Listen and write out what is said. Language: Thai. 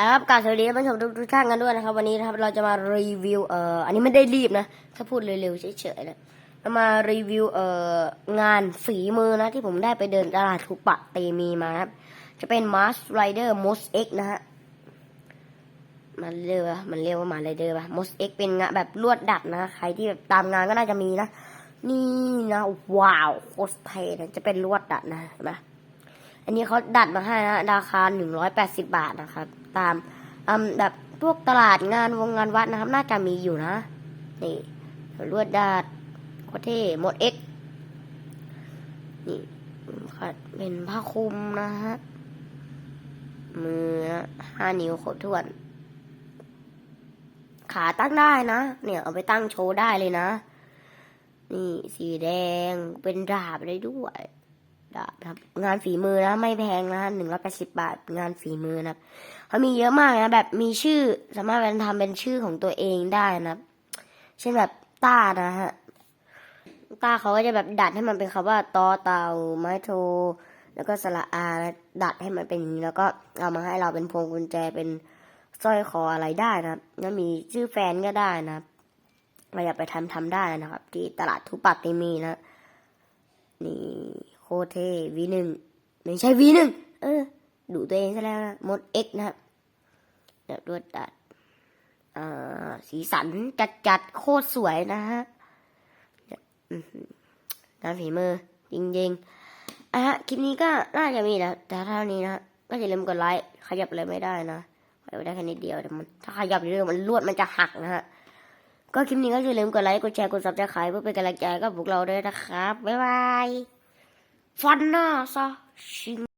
ครับกาบสวัสดีท่านผู้ชมทุกท่านกันด้วยนะครับ วันนี้นะครับเราจะมารีวิวเอ่ออันนี้ไม่ได้รีบนะถ้าพูดเร็วๆเฉยๆนะเรามารีวิวเอ่องานฝีมือนะที่ผมได้ไปเดินตลาดทุปะเตมีมาครับจะเป็น Mars Rider Mos X นะฮะมันเรียกว่ามันเรียกว่ามาไรเดอร์ป่ะ Mos X เป็นงานแบบลวดดัดนะใครที่แบบตามงานก็น่าจะมีนะ นี่นะว้าวโคตรเท่นะจะเป็นลวดดัดนะเห็นไหม อันนี้เขาดัดมาให้นะราคาหนึ่งร้อยแปดสิบาทนะครับ ตามอืมแบบพวกตลาดงานวงงานวัดนะครับ น่าจะมีอยู่นะ นี่ลวดดัดโคเท่หมดเอ็กนี่ค่ะเป็นผ้าคลุมนะฮะมือห้านิ้วครบถ้วน ขาตั้งได้นะ เนี่ยเอาไปตั้งโชว์ได้เลยนะ นี่สีแดงเป็นดาบได้ด้วย ดาบครับงานฝีมือนะไม่แพงนะหนึ่งร้อยแปดสิบบาทงานฝีมือนะครับเขามีเยอะมากนะแบบมีชื่อสามารถเป็นทำเป็นชื่อของตัวเองได้นะครับ เช่นแบบต้านะฮะต้าเขาก็จะแบบดัดให้มันเป็นคำว่าตอเตาไม้โท แล้วก็สระอานะดัดให้มันเป็นอย่างนี้แล้วก็เอามาให้เราเป็นพวงกุญแจเป็นสร้อยคออะไรได้นะครับแล้วมีชื่อแฟนก็ได้นะครับเราอยากไปทำทำได้นะครับ ที่ตลาดทุปัตติมีนะ โคเทวีหนึ่งไม่ใช่วีหนึ่งเออ ดูตัวเองซะแล้วนะมดเอ็กนะครับแบบรวดดัดสีสันจัดจัดโคตรสวยนะฮะเนี่ยอื้อหืองานฝีมือจริงๆอะฮะคลิปนี้ก็น่าจะมีแล้วแต่เท่านี้นะก็อย่าลืมกดไลค์ขยับอะไรไม่ได้นะขยับได้แค่นิดเดียวแต่มันถ้าขยับเรื่อยมันลวดมันจะหักนะฮะก็คลิปนี้ก็อย่าลืมกดไลค์กดแชร์กดซับสไครป์เพื่อเป็นกำลังใจกับพวกเราด้วยนะครับบ๊ายบาย ฟันหน้าซะชิง